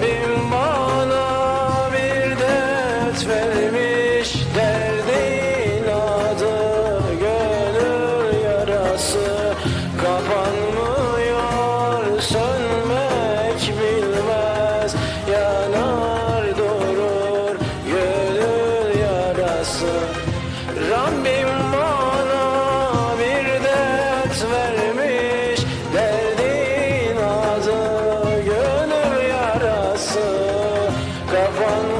Rabbim Kapanmıyor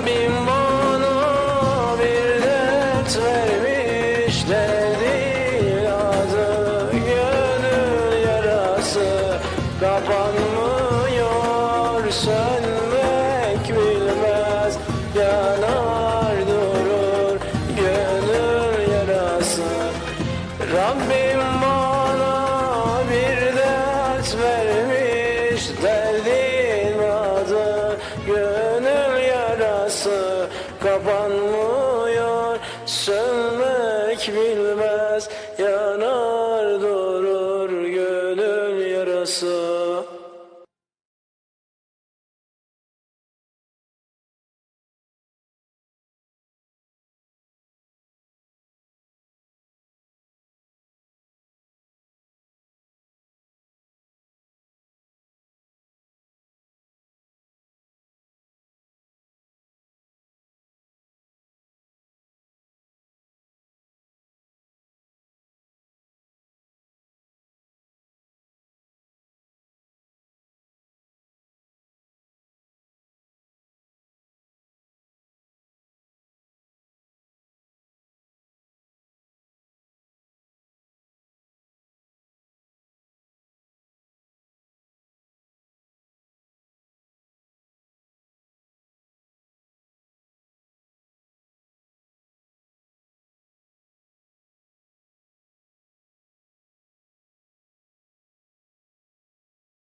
Rabbim bana bir dert vermiş Derdi adı yarası. Kapanmıyor sönmek bilmez Yanar durur gönül yarası. Rabbim kapanmıyor Sönmek bilmez yanar durur gönül yarası.